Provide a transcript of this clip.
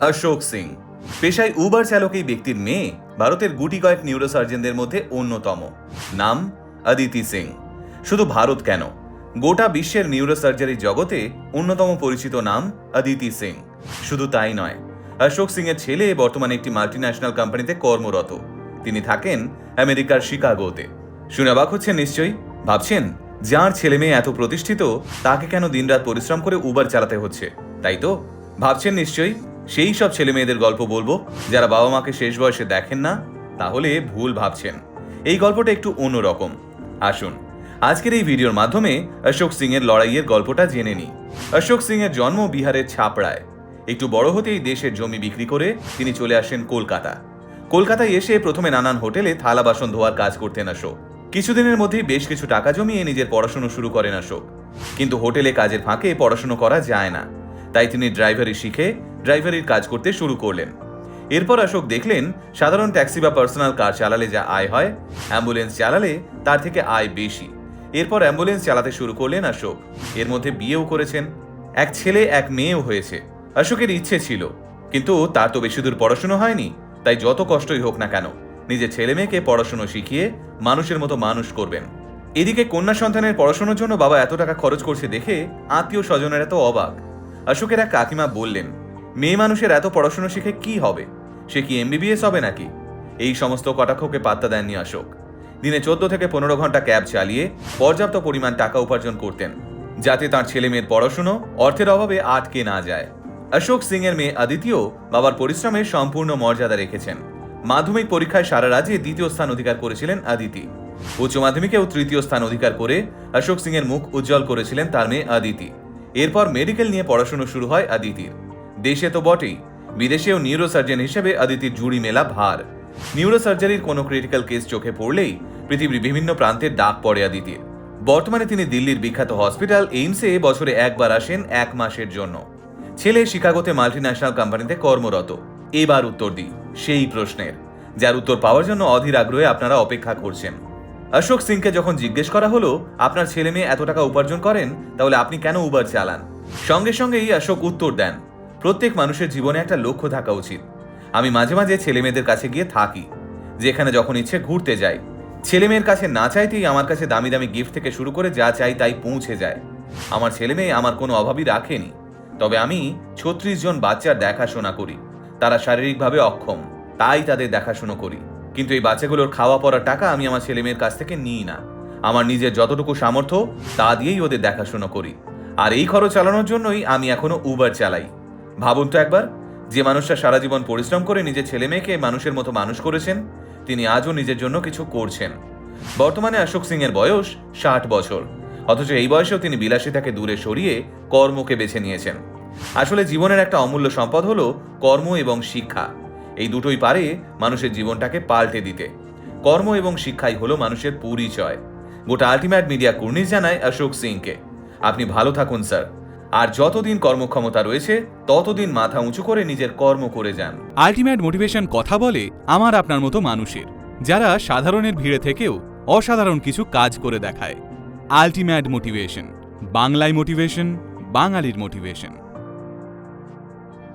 অশোক সিং। পেশায় উবার চালক এই ব্যক্তির মেয়ে, ভারতের গুটি কয়েক নিউরোসার্জনদের মধ্যে অন্যতম। নাম অদিতি সিং। শুধু ভারত কেন? গোটা বিশ্বের নিউরোসার্জারি জগতে অন্যতম পরিচিত নাম অদিতি সিং। শুধু তাই নয়, অশোক সিং এর ছেলে বর্তমানে একটি মাল্টি ন্যাশনাল কোম্পানিতে কর্মরত। তিনি থাকেন আমেরিকার শিকাগোতে। শুনে অবাক হচ্ছেন নিশ্চয়ই? ভাবছেন, যার ছেলে মেয়ে এত প্রতিষ্ঠিত, তাকে কেন দিনরাত পরিশ্রম করে উবার চালাতে হচ্ছে? তাই তো? ভাবছেন নিশ্চয়ই? সেই সব ছেলে মেয়েদের গল্প বলব। যারা বাবা মাকে শেষ বয়সে দেখেন না, তাহলে ভুল ভাবছেন। এই গল্পটা একটু অন্যরকম। আসুন, আজকের এই ভিডিওর মাধ্যমে অশোক সিং এর লড়াইয়ের গল্পটা জেনে নিই। অশোক সিং এর জন্ম বিহারের ছাপড়ায়। একটু বড় হতেই দেশের জমি বিক্রি করে তিনি চলে আসেন কলকাতা। কলকাতায় এসে প্রথমে নানান হোটেলে থালা বাসন ধোয়ার কাজ করতেন অশোক। কিছুদিনের মধ্যেই বেশ কিছু টাকা জমিয়ে নিজের পড়াশুনো শুরু করেন অশোক। কিন্তু হোটেলে কাজের ফাঁকে পড়াশুনো করা যায় না। তাই তিনি ড্রাইভারি শিখে ড্রাইভারির কাজ করতে শুরু করলেন। এরপর অশোক দেখলেন, সাধারণ ট্যাক্সি বা পার্সোনাল কার চালালে যা আয় হয়, অ্যাম্বুলেন্স চালালে তার থেকে আয় বেশি। এরপর অ্যাম্বুলেন্স চালাতে শুরু করলেন অশোক। এর মধ্যে বিয়েও করেছেন। এক ছেলে, এক মেয়েও হয়েছে। অশোকের ইচ্ছে ছিল, কিন্তু তার তো বেশি দূর পড়াশুনো হয়নি, তাই যত কষ্টই হোক না কেন, নিজের ছেলে মেয়েকে পড়াশুনো শিখিয়ে মানুষের মতো মানুষ করবেন। এদিকে কন্যা সন্তানের পড়াশোনার জন্য বাবা এত টাকা খরচ করছে দেখে আত্মীয় স্বজনেরা তো অবাক। অশোকের এক কাকিমা বললেন মেয়ে মানুষের এত পড়াশোনা শিখে কি হবে? সে কি এমবিবিএস হবে নাকি? এই সমস্ত কটাক্ষকে পাত্তা দেননি অশোক। দিনে চোদ্দ থেকে পনেরো ঘণ্টা ক্যাব চালিয়ে পর্যাপ্ত পরিমাণ টাকা উপার্জন করতেন, যাতে তার ছেলে মেয়ের পড়াশুনো অর্থের অভাবে আটকে না যায়। অশোক সিং এর মেয়ে আদিতিও বাবার পরিশ্রমের সম্পূর্ণ মর্যাদা রেখেছেন। মাধ্যমিক পরীক্ষায় সারা রাজ্যে দ্বিতীয় স্থান অধিকার করেছিলেন আদিতি। উচ্চ মাধ্যমিকেও তৃতীয় স্থান অধিকার করে অশোক সিং এর মুখ উজ্জ্বল করেছিলেন তার মেয়ে আদিতি। এরপর মেডিকেল নিয়ে পড়াশুনো শুরু হয় আদিতির। দেশে তো বটেই। বিদেশেও নিউরোসার্জন হিসেবে আদিতির জুড়ি মেলা ভার। নিউরোসার্জারির কোনো ক্রিটিক্যাল কেস চোখে পড়লেই পৃথিবীর বিভিন্ন প্রান্তের ডাক পড়ে আদিতির। বর্তমানে তিনি দিল্লির বিখ্যাত হসপিটাল এইমসে বছরে একবার আসেন এক মাসের জন্য। ছেলে শিকাগোতে মাল্টিন্যাশনাল কোম্পানিতে কর্মরত। এবার উত্তর দিই, সেই প্রশ্নের। যার উত্তর পাওয়ার জন্য অধীর আগ্রহে আপনারা অপেক্ষা করছেন। অশোক সিংকে যখন জিজ্ঞেস করা হলো, আপনার ছেলে মেয়ে এত টাকা উপার্জন করেন? তাহলে আপনি কেন উবার চালান? সঙ্গে সঙ্গেই অশোক উত্তর দেন প্রত্যেক মানুষের জীবনে একটা লক্ষ্য থাকা উচিত। আমি মাঝে মাঝে ছেলে মেয়েদের কাছে গিয়ে থাকি, যেখানে যখন ইচ্ছে ঘুরতে যাই। ছেলে মেয়ের কাছে না চাইতেই আমার কাছে দামি দামি গিফট থেকে শুরু করে যা চাই তাই পৌঁছে যায়। আমার ছেলে মেয়ে আমার কোনো অভাবই রাখেনি। তবে আমি ছত্রিশ জন বাচ্চার দেখাশোনা করি। তারা শারীরিকভাবে অক্ষম, তাই তাদের দেখাশুনো করি। কিন্তু এই বাচ্চাগুলোর খাওয়া পড়ার টাকা আমি আমার ছেলে মেয়ের কাছ থেকে নিই না। আমার নিজের যতটুকু সামর্থ্য, তা দিয়েই ওদের দেখাশুনো করি। আর এই খরচ চালানোর জন্যই আমি এখনও উবার চালাই। ভাবুন তো একবার, যে মানুষটা সারা জীবন পরিশ্রম করে নিজের ছেলে মেয়েকে মানুষের মতো মানুষ করেছেন, তিনি আজও নিজের জন্য কিছু করছেন। বর্তমানে অশোক সিং এর বয়স ষাট বছর, অথচ এই বয়সেও তিনি বিলাসিতাকে দূরে সরিয়ে কর্মকে বেছে নিয়েছেন। আসলে জীবনের একটা অমূল্য সম্পদ হলো কর্ম এবং শিক্ষা। এই দুটোই পারে মানুষের জীবনটাকে পাল্টে দিতে। কর্ম এবং শিক্ষাই হলো মানুষের পরিচয়। গোটা আলটিমেট মিডিয়া কুর্নিশ জানায় অশোক সিংকে। আপনি ভালো থাকুন, স্যার। আর যতদিন কর্মক্ষমতা রয়েছে, ততদিন মাথা উঁচু করে নিজের কর্ম করে যান। আলটিমেট মোটিভেশন কথা বলে আমার আপনার মতো মানুষের, যারা সাধারণের ভিড়ে থেকেও অসাধারণ কিছু কাজ করে দেখায়। আলটিমেট মোটিভেশন, বাংলায় মোটিভেশন, বাঙালির মোটিভেশন।